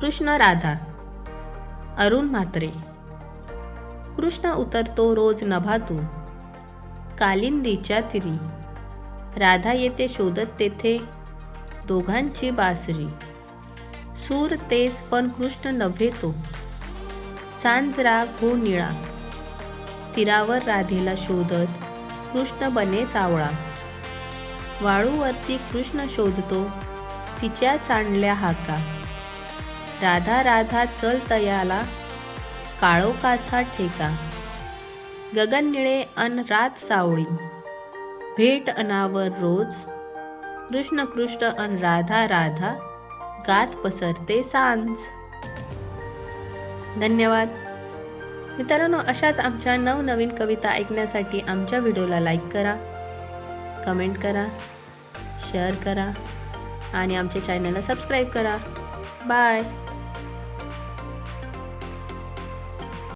कृष्ण राधा. अरुण म्हात्रे. कृष्ण उतरतो रोज नभातून. कालिंदीच्या तिरी. राधा येते शोधत तेथे. दोघांची बासरी. सूर तेच पण कृष्ण नव्हे तो सांज हो निळा. तीरावर राधेला शोधत कृष्ण बने सावळा. वाळूवरती कृष्ण शोधतो तिच्या सांडल्या हाका. राधा राधा चल तयाला काळोखाचा ठेका. गगन निळे अन रात सावळी. भेट अनावर रोज कृष्ण कृष्ण अन राधा राधा गात पसरते सांज. धन्यवाद. मित्रांनो अशाच आमच्या नवनवीन कविता ऐकण्यासाठी आमच्या व्हिडिओला लाईक करा कमेंट करा शेअर करा आणि आमच्या चॅनलला सबस्क्राईब करा. बाय.